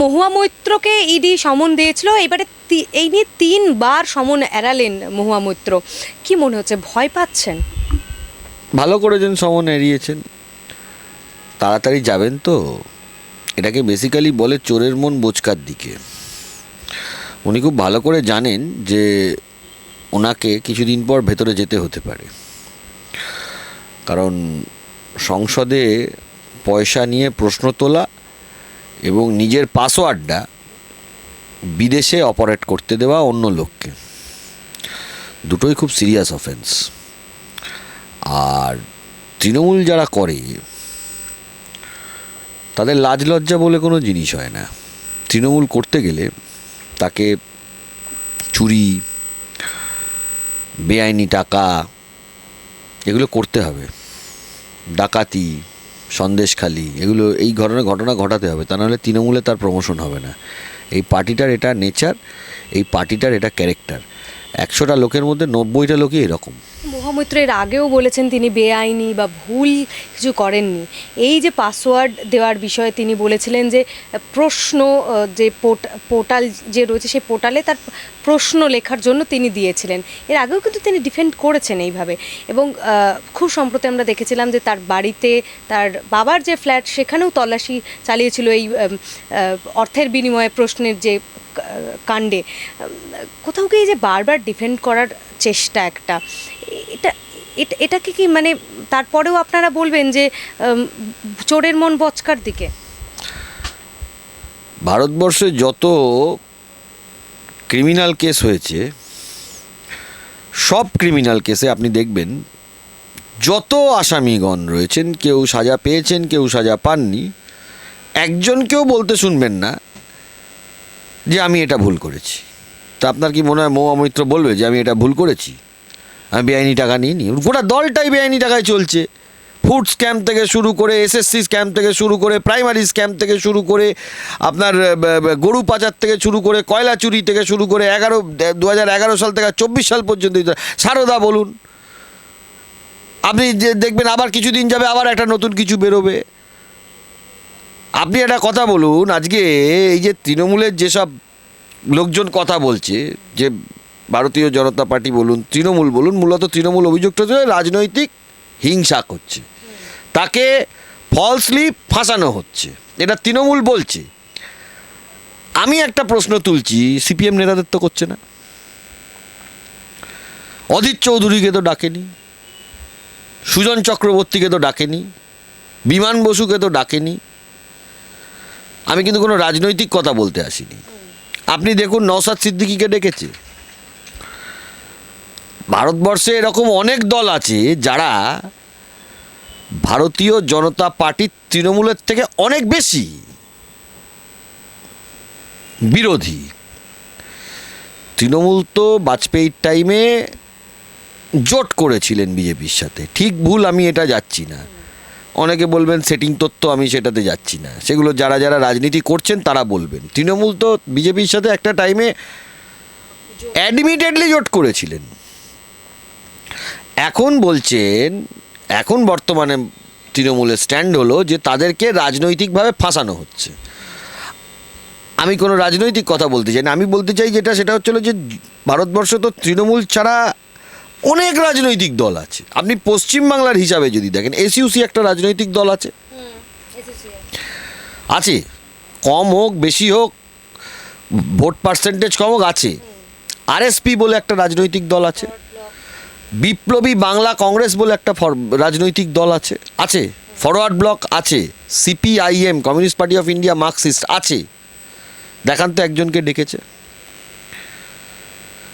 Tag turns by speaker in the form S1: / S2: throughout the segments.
S1: মহুয়া মৈত্রকে ED সমন দিয়েছিল। এবারে এই নিয়ে তিনবার সমন এড়ালেন মহুয়া মৈত্র। কি মনে হচ্ছে, ভয় পাচ্ছেন?
S2: ভালো করেছেন সমন এড়িয়েছেন। তাড়াতাড়ি যাবেন তো। এটাকে বেসিক্যালি বলে চোরের মন বোচকার দিকে। উনি খুব ভালো করে জানেন যে ওনাকে কিছুদিন পর ভেতরে যেতে হতে পারে। কারণ সংসদে পয়সা নিয়ে প্রশ্ন তোলা এবং নিজের পাসওয়ার্ডটা বিদেশে অপারেট করতে দেওয়া অন্য লোককে। দুটোই খুব সিরিয়াস অফেন্স আর তৃণমূল যারা করে, তাদের লাজ লজ্জা বলে কোনো জিনিস হয় না। তৃণমূল করতে গেলে তাকে চুরি, বেআইনি টাকা, এগুলো করতে হবে। ডাকাতি সন্দেশখালি এগুলো, এই ঘটনা ঘটনা ঘটাতে হবে, তা নাহলে তৃণমূলে তার প্রমোশন হবে না। এই পার্টিটার এটা নেচার এই পার্টিটার এটা ক্যারেক্টার একশোটা লোকের মধ্যে নব্বইটা লোকই এরকম।
S1: মহামৈত্র এর আগেও বলেছেন তিনি বেআইনি বা ভুল কিছু করেননি। এই যে পাসওয়ার্ড দেওয়ার বিষয়ে তিনি বলেছিলেন যে, প্রশ্ন যে পোর্ট- পোর্টাল যে রয়েছে সেই পোর্টালে তার প্রশ্ন লেখার জন্য তিনি দিয়েছিলেন। এর আগেও কিন্তু তিনি ডিফেন্ড করেছেন এইভাবে। এবং খুব সম্প্রতি আমরা দেখেছিলাম যে তার বাড়িতে তার বাবার যে ফ্ল্যাট সেখানেও তল্লাশি চালিয়েছিল এই অর্থের বিনিময়ে প্রশ্নের যে কাণ্ডে। কোথাও এই যে বারবার ডিফেন্ড করার চেষ্টা একটা। এটা এটা, এটাকে কি মানে তারপরেও আপনারা বলবেন যে চোরের মন বচকার দিকে?
S2: ভারতবর্ষে যত ক্রিমিনাল কেস হয়েছে, সব ক্রিমিনাল কেসে আপনি দেখবেন, যত আসামিগণ রয়েছেন, কেউ সাজা পেয়েছেন, কেউ সাজা পাননি, একজনকেও বলতে শুনবেন না যে, আমি এটা ভুল করেছি। তা আপনার কি মনে হয় মৌ অমৃত্র বলবে যে আমি এটা ভুল করেছি? আমি বেআইনি টাকা নিইনি। গোটা দলটাই বেআইনি টাকায় চলছে। ফুড স্ক্যাম থেকে শুরু করে, এসএসসি স্ক্যাম থেকে শুরু করে, প্রাইমারি স্ক্যাম থেকে শুরু করে, আপনার গরু পাচার থেকে শুরু করে, কয়লা চুরি থেকে শুরু করে, এগারো, দু এগারো সাল থেকে চব্বিশ সাল পর্যন্ত সারদা বলুন। আপনি দেখবেন আবার কিছুদিন যাবে, আবার একটা নতুন কিছু বেরোবে। আপনি একটা কথা বলুন, আজকে এই যে তৃণমূলের যেসব লোকজন কথা বলছে যে, ভারতীয় জনতা পার্টি বলুন, তৃণমূল বলুন, মূলত তৃণমূল অভিযুক্ত হচ্ছে রাজনৈতিক হিংসা করছে। তাকে ফলসলি ফাঁসানো হচ্ছে। এটা তৃণমূল বলছে। আমি একটা প্রশ্ন তুলছি, সিপিএম নেতাদের তো করছে না। অধীর চৌধুরীকে তো ডাকেনি। সুজন চক্রবর্তীকে তো ডাকেনি। বিমান বসুকে তো ডাকেনি। আমি কিন্তু কোনো রাজনৈতিক কথা বলতে আসিনি। আপনি দেখুন নওসাদ সিদ্দিকিকে ডেকেছে। ভারতবর্ষে এরকম অনেক দল আছে যারা ভারতীয় জনতা পার্টির তৃণমূলের থেকে অনেক বেশি বিরোধী। তৃণমূল তো বাজপেয়ীর টাইমে জোট করেছিলেন বিজেপির সাথে। ঠিক ভুল আমি এটা যাচ্ছি না। অনেকে বলবেন সেটিং তত্ত্ব আমি সেটাতে যাচ্ছি না। সেগুলো যারা যারা রাজনীতি করছেন তারা বলবেন। তৃণমূল তো বিজেপির সাথে একটা টাইমে অ্যাডমিটেডলি জোট করেছিলেন। এখন বলছেন, এখন বর্তমানে তৃণমূলের স্ট্যান্ড হলো যে তাদেরকে রাজনৈতিকভাবে ফাঁসানো হচ্ছে। আমি কোনো রাজনৈতিক কথা বলতে চাই না। আমি বলতে চাই যেটা, সেটা হচ্ছিল যে ভারতবর্ষ তো তৃণমূল ছাড়া অনেক রাজনৈতিক দল আছে। আপনি পশ্চিমবাংলার হিসাবে যদি দেখেন এসইউসি একটা রাজনৈতিক দল আছে। আছে। কম হোক বেশি হোক ভোট পার্সেন্টেজ কম হোক আছে। আরএসপি বলে একটা রাজনৈতিক দল আছে। বিপ্লবী বাংলা কংগ্রেস বলে একটা রাজনৈতিক দল আছে। আছে। ফরওয়ার্ড ব্লক আছে। CPIM Communist Party of India Marxist আছে। দেখান তো একজনকে ডেকেছে।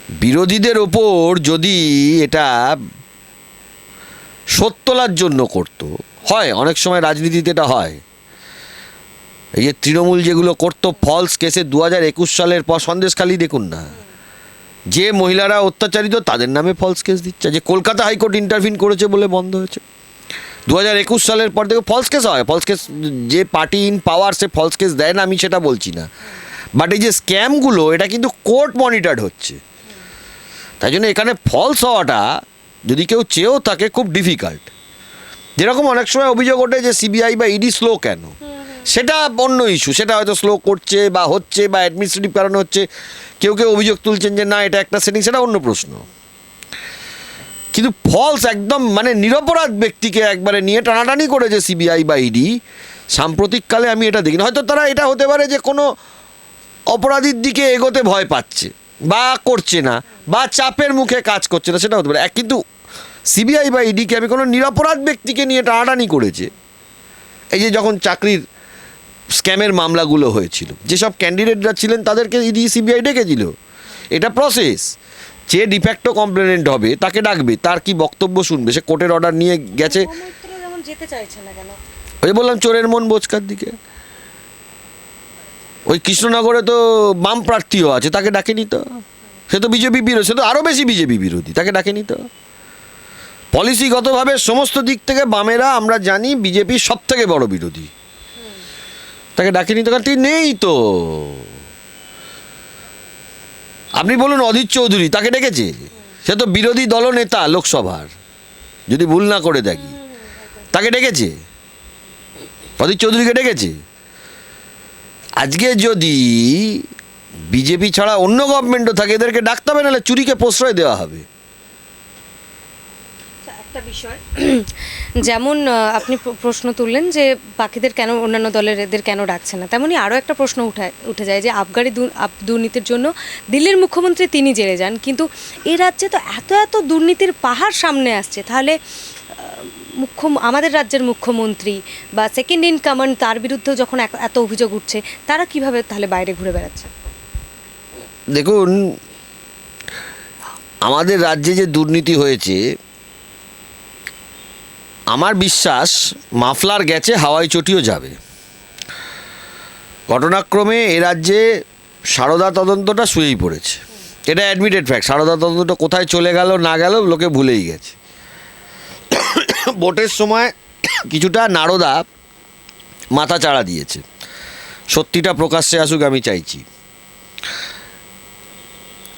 S2: বিরোধীদের ওপর যদি এটা সত্যলার জন্য করত, হয়, অনেক সময় রাজনীতিতে এটা হয়। এই যে তৃণমূল যেগুলো করতো ফলস কেসে দু হাজার একুশ সালের পর সন্দেশখালি দেখুন না। যে মহিলারা অত্যাচারিত, তাদের নামে ফলস কেস দিচ্ছে। যে কলকাতা হাইকোর্ট ইন্টারভিন করেছে বলে বন্ধ হয়েছে। দু হাজার একুশ সালের পর থেকে ফলস কেস হয়। ফলস কেস যে পার্টি ইন পাওয়ার সে ফলস কেস দেয় না, আমি সেটা বলছি না। বাট এই যে স্ক্যামগুলো এটা কিন্তু কোর্ট মনিটর্ড হচ্ছে। তাই জন্য এখানে ফলস হওয়াটা যদি কেউ চেয়েও থাকে খুব ডিফিকাল্ট যেরকম অনেক সময় অভিযোগ ওঠে যে সিবিআই বা ইডি স্লো কেন? সেটা অন্য ইস্যু সেটা হয়তো স্লো করছে বা হচ্ছে বা অ্যাডমিনিস্ট্রেটিভ কারণে হচ্ছে। কেউ কেউ অভিযোগ তুলছেন যে না এটা একটা সেটিং সেটা অন্য প্রশ্ন। কিন্তু ফলস একদম মানে নিরপরাধ ব্যক্তিকে একবারে নিয়ে টানাটানি করেছে সিবিআই বা ইডি সাম্প্রতিককালে আমি এটা দেখি হয়তো তারা এটা হতে পারে যে কোনো অপরাধীর দিকে এগোতে ভয় পাচ্ছে। বা করছে না বা চাপের মুখে কাজ করছে না সেটা হতে পারে। কিন্তু সিবিআই বা ইডিকে আমি কোনো নিরাপরাধ ব্যক্তিকে নিয়ে টানাটানি করেছে। এই যে যখন চাকরির স্ক্যামের মামলাগুলো হয়েছিল যেসব ক্যান্ডিডেটরা ছিলেন তাদেরকে ইডি সিবিআই ডেকেছিল। এটা প্রসেস যে ডিফ্যাক্টো কমপ্লেনেন্ট হবে তাকে ডাকবে তার কি বক্তব্য শুনবে সে কোর্টের অর্ডার নিয়ে গেছে।
S1: যেতে চাইছে না কেন?
S2: ওই বললাম চোরের মন বোচকার দিকে। ওই কৃষ্ণনগরে তো বাম প্রার্থীও আছে, তাকে ডাকেনি তো। সে তো বিজেপি বিরোধী, সে তো আরও বেশি বিজেপি বিরোধী, তাকে ডাকেনি তো। পলিসিগতভাবে সমস্ত দিক থেকে বামেরা, আমরা জানি বিজেপির সব থেকে বড় বিরোধী। তাকে ডাকেনি তো, কারণ তিনি নেই তো। আপনি বলুন অধীর চৌধুরী, তাকে ডেকেছে? সে তো বিরোধী দলনেতা লোকসভার, যদি ভুল না করে দেখি। তাকে ডেকেছে? অধীর চৌধুরীকে ডেকেছে? আজকে যদি বিজেপি ছাড়া অন্য গভর্নমেন্টও থাকে, এদেরকে ডাকতে হবে, নাহলে চুরিকে প্রশ্রয় দেওয়া হবে।
S1: একটা বিষয়। যেমন আপনি প্রশ্ন তুললেন যে বাকিদের কেন, অন্যান্য দলের এদের কেন ডাকছে না? তেমনই আরও একটা প্রশ্ন উঠে উঠে যায় যে আবগারি দুর্নীতির জন্য দিল্লির মুখ্যমন্ত্রী তিনি জেলে যান, কিন্তু এ রাজ্যে তো এত এত দুর্নীতির পাহাড় সামনে আসছে। তাহলে মুখ্য আমাদের রাজ্যের মুখ্যমন্ত্রী বা সেকেন্ড ইন কমান্ড তার বিরুদ্ধেও যখন এত অভিযোগ উঠছে, তারা কীভাবে তাহলে বাইরে ঘুরে বেড়াচ্ছে?
S2: দেখুন, আমাদের রাজ্যে যে দুর্নীতি হয়েছে, আমার বিশ্বাস মাফলার গেছে, হাওয়াই চটিও যাবে। ঘটনাক্রমে এ রাজ্যে সারদা তদন্তটা শুয়েই পড়েছে। এটা অ্যাডমিটেড ফ্যাক্ট সারদা তদন্তটা কোথায় চলে গেল, না গেল, লোকে ভুলেই গেছে। ভোটের সময় কিছুটা নারদা মাথা চাড়া দিয়েছে। সত্যিটা প্রকাশ্যে আসুক, আমি চাইছি।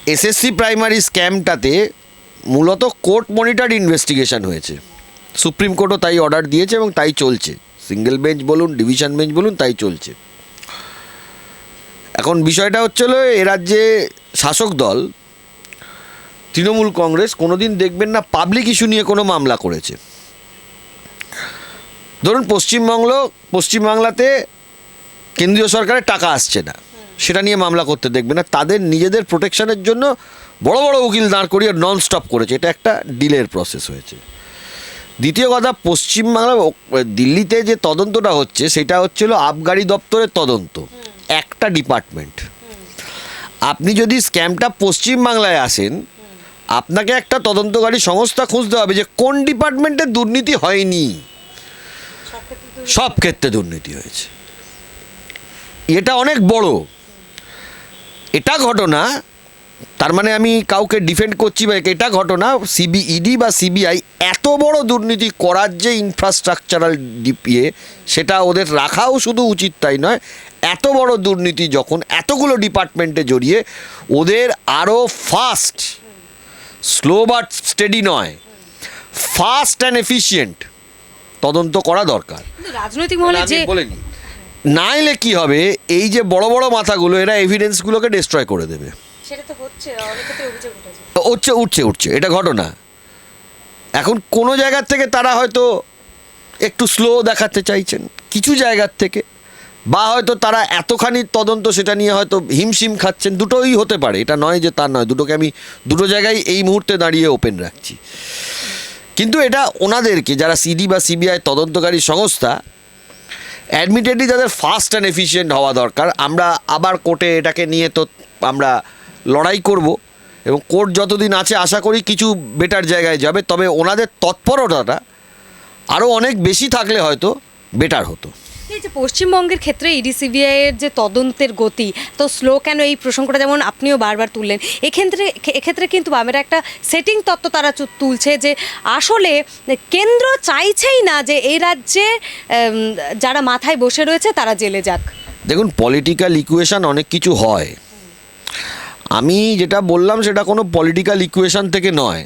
S2: এসএসসি প্রাইমারি স্ক্যামটাতে মূলত কোর্ট মনিটর ইনভেস্টিগেশন হয়েছে। সুপ্রিম কোর্টও তাই অর্ডার দিয়েছে এবং তাই চলছে। সিঙ্গেল বেঞ্চ বলুন, ডিভিশন বেঞ্চ বলুন, তাই চলছে। এখন বিষয়টা হচ্ছিল এ রাজ্যে শাসক দল, তৃণমূল কংগ্রেস কোনোদিন দেখবেন না পাবলিক ইস্যু নিয়ে কোনো মামলা করেছে। ধরুন পশ্চিমবঙ্গ পশ্চিমবাংলাতে কেন্দ্রীয় সরকারের টাকা আসছে না। সেটা নিয়ে মামলা করতে দেখবে না। তাদের নিজেদের প্রোটেকশনের জন্য বড় বড় উকিল দাঁড় করিয়ে নন স্টপ করেছে। এটা একটা ডিলের প্রসেস হয়েছে। দ্বিতীয় কথা, পশ্চিমবাংলা, দিল্লিতে যে তদন্তটা হচ্ছে, সেটা হচ্ছিল আবগারি দপ্তরের তদন্ত। একটা ডিপার্টমেন্ট। আপনি যদি স্ক্যামটা পশ্চিমবাংলায় আসেন, আপনাকে একটা তদন্তকারী সংস্থা খুঁজতে হবে যে কোন ডিপার্টমেন্টে দুর্নীতি হয়নি। সব ক্ষেত্রে দুর্নীতি হয়েছে। এটা অনেক বড়। এটা ঘটনা, তার মানে আমি কাউকে ডিফেন্ড করছি বা এটা ঘটনা সিবিইডি বা সিবিআই এত বড় দুর্নীতি করার যে ইনফ্রাস্ট্রাকচারাল ডিপিএ সেটা ওদের রাখাও শুধু উচিত তাই নয়, এত বড় দুর্নীতি যখন এতগুলো ডিপার্টমেন্টে জড়িয়ে, ওদের আরও ফাস্ট স্লো বাট স্টেডি নয় ফাস্ট অ্যান্ড এফিশিয়েন্ট তদন্ত করা দরকার।
S1: রাজনৈতিক মহলে যে
S2: বলিনি। না এলে কি হবে এই যে বড় বড় মাথাগুলো এরা এভিডেন্সগুলোকে ডিস্ট্রয় করে দেবে।
S1: সেটা তো হচ্ছে অনেক ক্ষেত্রে অভিযোগ উঠেছে।
S2: উঠছে উঠছে উঠছে এটা ঘটনা। এখন কোনো জায়গার থেকে তারা হয়তো একটু স্লো দেখাতে চাইছেন কিছু জায়গার থেকে। বা হয়তো তারা এতখানি তদন্ত সেটা নিয়ে হয়তো হিমশিম খাচ্ছেন দুটোই হতে পারে। এটা নয় যে তা নয় দুটোকে আমি দুটো জায়গায় এই মুহূর্তে দাঁড়িয়ে ওপেন রাখছি। কিন্তু এটা ওনাদেরকে, যারা সিডি বা সিবিআই তদন্তকারী সংস্থা অ্যাডমিটেডলি তাদের ফাস্ট অ্যান্ড এফিসিয়েন্ট হওয়া দরকার। আমরা আবার কোর্টে এটাকে নিয়ে তো আমরা লড়াই করব এবং কোর্ট যতদিন আছে, আশা করি কিছু বেটার জায়গায় যাবে। তবে ওনাদের তৎপরতাটা আরও অনেক বেশি থাকলে হয়তো বেটার হতো।
S1: এই যে পশ্চিমবঙ্গের ক্ষেত্রে ইডি সিবিআই এর যে তদন্তের গতি, তো স্লো কেন এই প্রসঙ্গটা যেমন আপনিও বারবার তুললেন? এক্ষেত্রে এক্ষেত্রে কিন্তু বামেরা একটা সেটিং তত্ত্ব তারা তুলছে যে আসলে কেন্দ্র চাইছেই না যে এই রাজ্যে যারা মাথায় বসে রয়েছে তারা জেলে যাক।
S2: দেখুন পলিটিক্যাল ইকুয়েশন অনেক কিছু হয়। আমি যেটা বললাম সেটা কোনো পলিটিক্যাল ইকুয়েশন থেকে নয়।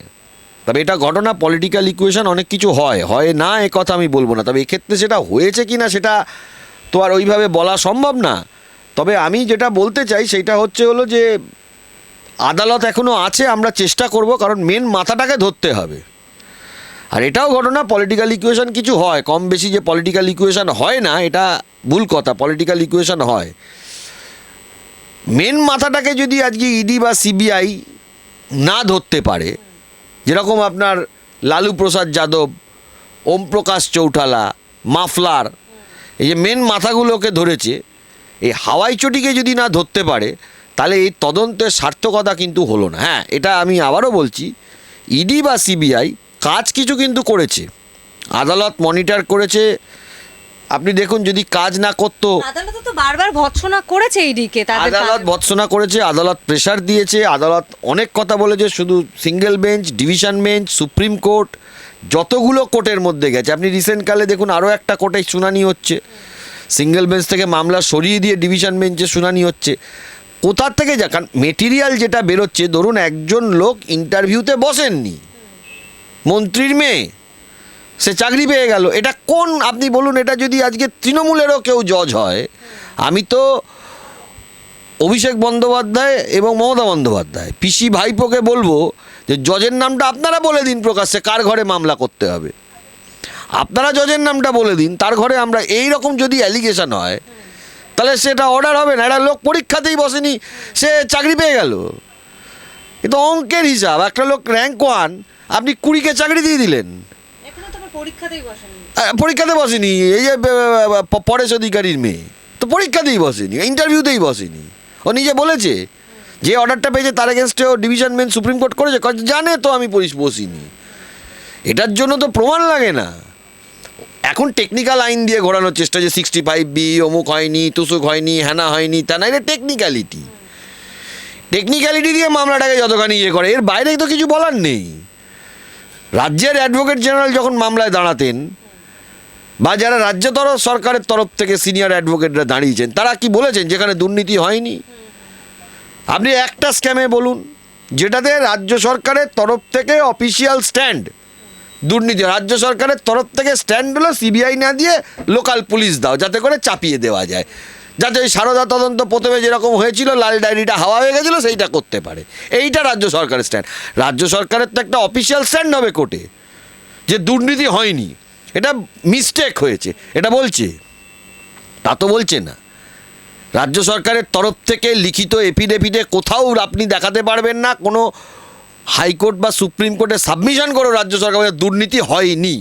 S2: তবে এটা ঘটনা পলিটিক্যাল ইকুয়েশন অনেক কিছু হয়। হয় না, এ কথা আমি বলব না। তবে এক্ষেত্রে সেটা হয়েছে কি না সেটা তো আর ওইভাবে বলা সম্ভব না। তবে আমি যেটা বলতে চাই সেটা হচ্ছে হলো যে, আদালত এখনও আছে, আমরা চেষ্টা করব, কারণ মেন মাথাটাকে ধরতে হবে। আর এটাও ঘটনা পলিটিক্যাল ইকুয়েশন কিছু হয়। কম বেশি যে পলিটিক্যাল ইকুয়েশন হয় না, এটা ভুল কথা পলিটিক্যাল ইকুয়েশন হয়। মেন মাথাটাকে যদি আজকে ইডি বা সিবিআই না ধরতে পারে যেরকম আপনার লালু প্রসাদ যাদব, ওম প্রকাশ চৌটালা মাফলার, এই যে মেন মাথাগুলোকে ধরেছে, এই হাওয়াই চটিকে যদি না ধরতে পারে, তাহলে এই তদন্তের সার্থকতা কিন্তু হলো না। হ্যাঁ এটা আমি আবারও বলছি, ইডি বা সিবিআই কাজ কিছু কিন্তু করেছে। আদালত মনিটর করেছে আপনি দেখুন যদি কাজ না করতো
S1: আদালত তো বারবার ভৎসনা করেছে তাদের
S2: আদালত ভৎসনা করেছে আদালত প্রেশার দিয়েছে আদালত অনেক কথা বলেছে শুধু single bench division bench supreme court যতগুলো কোর্টের মধ্যে গেছে। আপনি রিসেন্টকালে দেখুন আরও একটা কোর্টে শুনানি হচ্ছে। সিঙ্গেল বেঞ্চ থেকে মামলা সরিয়ে দিয়ে ডিভিশন বেঞ্চে শুনানি হচ্ছে। কোথার থেকে যা কারণ মেটেরিয়াল যেটা বেরোচ্ছে ধরুন একজন লোক ইন্টারভিউতে বসেননি। মন্ত্রীর মেয়ে। সে চাকরি পেয়ে গেল। এটা কোন, আপনি বলুন, এটা যদি আজকে তৃণমূলেরও কেউ জজ হয়, আমি তো অভিষেক বন্দ্যোপাধ্যায় এবং মমতা বন্দ্যোপাধ্যায়, পিসি ভাইপোকে বলব যে জজের নামটা আপনারা বলে দিন প্রকাশ্যে, কার ঘরে মামলা করতে হবে। আপনারা জজের নামটা বলে দিন, তার ঘরে আমরা এই রকম যদি অ্যালিগেশন হয়, তাহলে সেটা অর্ডার হবে না। একটা লোক পরীক্ষাতেই বসেনি, সে চাকরি পেয়ে গেল। কিন্তু অঙ্কের হিসাব, একটা লোক র্যাঙ্ক ওয়ান আপনি কুড়িকে চাকরি দিয়ে দিলেন। পরীক্ষাতে বসেনি। এই যে পরেশ অধিকারীর মেয়ে। তো পরীক্ষাতেই বসেনি ইন্টারভিউতেই বসেনি। ও নিজে বলেছে যে অর্ডারটা পেয়েছে, তার এগেনস্টে ও ডিভিশন বেঞ্চ সুপ্রিম কোর্ট করেছে। জানে তো আমি পরিস বসিনি। এটার জন্য তো প্রমাণ লাগে না। এখন টেকনিক্যাল আইন দিয়ে ঘোরানোর চেষ্টা যে সিক্সটি ফাইভ বি অমুক হয়নি, তুসুক হয়নি হ্যানা হয়নি, তা না, এটা টেকনিক্যালিটি টেকনিক্যালিটি দিয়ে মামলাটাকে যতখানি ইয়ে করে, এর বাইরে তো কিছু বলার নেই। রাজ্যের অ্যাডভোকেট জেনারেল যখন মামলায় দাঁড়াতেন, বা যারা রাজ্য তরফ, সরকারের তরফ থেকে সিনিয়র অ্যাডভোকেটরা দাঁড়িয়েছেন, তারা কি বলেছেন যেখানে দুর্নীতি হয়নি? আপনি একটা স্ক্যামে বলুন, যেটাতে রাজ্য সরকারের তরফ থেকে অফিসিয়াল স্ট্যান্ড, দুর্নীতি, রাজ্য সরকারের তরফ থেকে স্ট্যান্ড হলো সিবিআই না দিয়ে লোকাল পুলিশ দাও, যাতে করে চাপিয়ে দেওয়া যায়। যাতে ওই সারদা তদন্ত প্রথমে যেরকম হয়েছিল, লাল ডায়েরিটা হাওয়া হয়ে গেছিল, সেইটা করতে পারে। এইটা রাজ্য সরকারের স্ট্যান্ড রাজ্য সরকারের তো একটা অফিসিয়াল স্ট্যান্ড হবে কোর্টে, যে দুর্নীতি হয়নি। এটা মিস্টেক হয়েছে। এটা বলছে। তা তো বলছে না। রাজ্য সরকারের তরফ থেকে লিখিত এফিডেভিটে কোথাও আপনি দেখাতে পারবেন না, কোনো হাইকোর্ট বা সুপ্রিম কোর্টে সাবমিশন করো রাজ্য সরকার দুর্নীতি হয়নি।